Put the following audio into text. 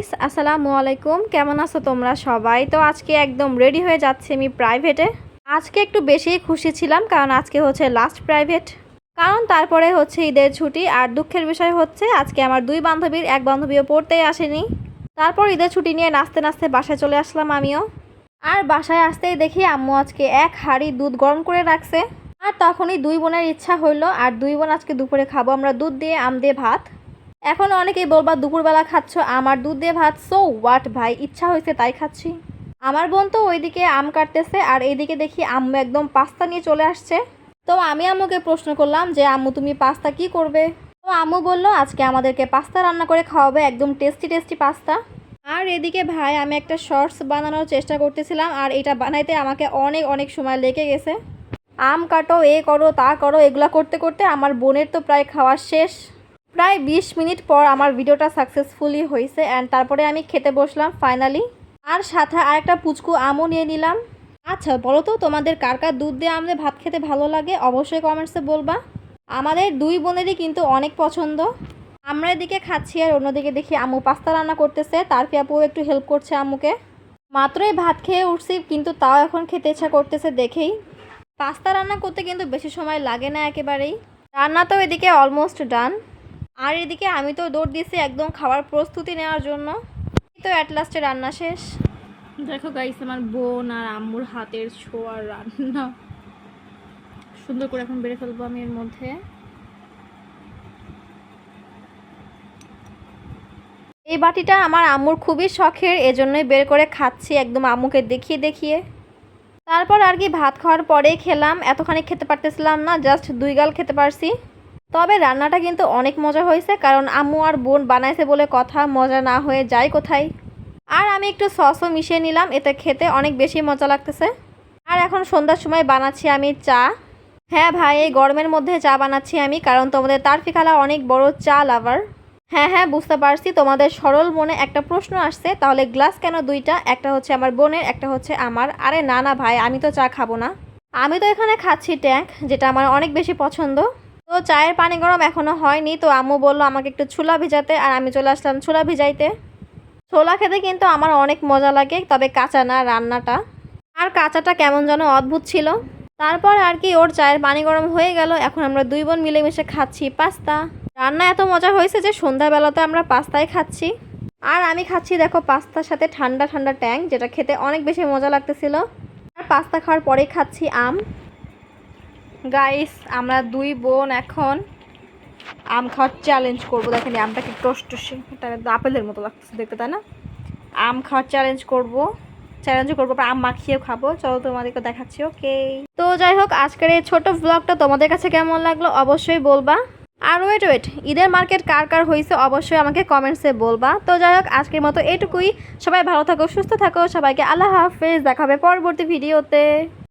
Guys আসসালামু আলাইকুম। কেমন আছো তোমরা সবাই? তো আজকে একদম রেডি হয়ে যাচ্ছে আমি প্রাইভেটে আজকে একটু বেশি খুশি ছিলাম, কারণ আজকে হচ্ছে লাস্ট প্রাইভেট কারণ তারপরে হচ্ছে ঈদের ছুটি, আর দুঃখের বিষয় হচ্ছে আজকে আমার দুই বান্ধবীর, এক বান্ধবীও পড়তেই আসেনি। তারপর ঈদের ছুটি নিয়ে নাচতে নাচতে বাসায় চলে আসলাম আমিও। আর বাসায় আসতেই দেখি আম্মু আজকে এক হাঁড়ি দুধ গরম করে রাখছে। আর তখনই দুই বোনের ইচ্ছা হইল, আর দুই বোন আজকে দুপুরে খাব আমরা দুধ দিয়ে, আম দিয়ে, ভাত। এখন অনেকেই বলবা, দুপুরবেলা খাচ্ছ, আমার দুধ দিয়ে ভাত সো ওয়াট ভাই, ইচ্ছা হয়েছে তাই খাচ্ছি। আমার বোন তো ওইদিকে আম কাটতেছে, আর এইদিকে দেখি আম্মু একদম পাস্তা নিয়ে চলে আসছে। তো আমি আম্মুকে প্রশ্ন করলাম যে, আম্মু, তুমি পাস্তা কি করবে? তো আম্মু বলল, আজকে আমাদেরকে পাস্তা রান্না করে খাওয়াবে, একদম টেস্টি টেস্টি পাস্তা। আর এদিকে ভাই, আমি একটা শর্টস বানানোর চেষ্টা করতেছিলাম, আর এটা বানাইতে আমাকে অনেক অনেক সময় লেগে গেছে। আম কাটো, এ করো, তা করো, এগুলা করতে করতে আমার বোনের তো প্রায় খাওয়া শেষ। প্রায় বিশ মিনিট পর আমার ভিডিওটা সাকসেসফুলি হয়েছে অ্যান্ড তারপরে আমি খেতে বসলাম ফাইনালি আর সাথে আরেকটা পুচকু আমও নিয়ে নিলাম। আচ্ছা বলো তো তোমাদের কার কার দুধ দিয়ে আমাদের ভাত খেতে ভালো লাগে? অবশ্যই কমেন্টসে বলবা। আমাদের দুই বোনেরই কিন্তু অনেক পছন্দ। আমরা এদিকে খাচ্ছি আর অন্যদিকে দেখি আম্মু পাস্তা রান্না করতেছে। তার আপু একটু হেল্প করছে আম্মুকে। মাত্রই ভাত খেয়ে উঠছি, কিন্তু তাও এখন খেতে ইচ্ছা করতেছে দেখেই। পাস্তা রান্না করতে কিন্তু বেশি সময় লাগে না একেবারেই। রান্না তো এদিকে অলমোস্ট ডান আর এদিকে আমি তো দৌড় দিয়েছি একদম খাওয়ার প্রস্তুতি নেওয়ার জন্য। এই তো অ্যাট লাস্টে রান্না শেষ। দেখো গাইস আমার বোন আর আম্মুর হাতের ছোঁয়ার রান্না। সুন্দর করে এখন বেড়ে ফেলব আমি এর মধ্যে। এই বাটিটা আমার আম্মুর খুবই শখের এজন্যই বের করে খাচ্ছি একদম আম্মুকে দেখিয়ে দেখিয়ে। তারপর আর কি ভাত খাওয়ার পরেই খেলাম এতখানি খেতে পারতেছিলাম না জাস্ট দুই গাল খেতে পারছি। তবে রান্নাটা কিন্তু অনেক মজা হয়েছে, কারণ আম্মু আর বোন বানাইছে বলে কথা, মজা না হয়ে যায় কোথায়? আর আমি একটু সসও মিশিয়ে নিলাম, এতে খেতে অনেক বেশি মজা লাগতেছে। আর এখন সন্ধ্যার সময় বানাচ্ছি আমি চা। হ্যাঁ ভাই, এই গরমের মধ্যে চা বানাচ্ছি আমি, কারণ তোমাদের তারফি খালা অনেক বড় চা লাভার। হ্যাঁ হ্যাঁ বুঝতে পারছি, তোমাদের সরল মনে একটা প্রশ্ন আসছে, তাহলে গ্লাস কেন দুইটা? একটা হচ্ছে আমার বোনের, একটা হচ্ছে আমার। আরে না না ভাই, আমি তো চা খাব না। আমি তো এখানে খাচ্ছি ট্যাঙ্ক যেটা আমার অনেক বেশি পছন্দ। তো চায়ের পানি গরম এখনও হয়নি, তো আম্মু বলল আমাকে একটু ছোলা ভিজাতে, আর আমি চলে আসলাম ছোলা ভিজাইতে। ছোলা খেতে কিন্তু আমার অনেক মজা লাগে, তবে কাঁচা না রান্নাটা। আর কাঁচাটা কেমন যেন অদ্ভুত ছিল। তারপর আর কি ওর চায়ের পানি গরম হয়ে গেল, এখন আমরা দুই বোন মিলেমিশে খাচ্ছি পাস্তা। রান্না এত মজা হয়েছে যে সন্ধ্যাবেলাতে আমরা পাস্তাই খাচ্ছি। আর আমি খাচ্ছি দেখো পাস্তার সাথে ঠান্ডা ঠান্ডা ট্যাঙ্ক যেটা খেতে অনেক বেশি মজা লাগতেছিল। আর পাস্তা খাওয়ার পরেই খাচ্ছি আম। গাইস আমরা দুই বোন এখন আম খাওয়ার চ্যালেঞ্জ করব। দেখেন আমটাকে টসটসে এটা আপেলের মতো লাগতেছে, দেখতে, তাই না? আম খাওয়ার চ্যালেঞ্জ করব। চ্যালেঞ্জ করব আম মাখিয়েও খাব। চলো তোমাদেরকে দেখাচ্ছি ওকে তো যাই হোক, আজকের এই ছোট ব্লগটা তোমাদের কাছে কেমন লাগল অবশ্যই বলবা। আর ওয়েট ওয়েট ঈদের মার্কেট কার কার হয়েছে অবশ্যই আমাকে কমেন্টসে বলবা। তো যাই হোক, আজকের মতো এটুকুই। সবাই ভালো থাকো, সুস্থ থাকো। সবাইকে আল্লাহ হাফেজ। দেখাবে পরবর্তী ভিডিওতে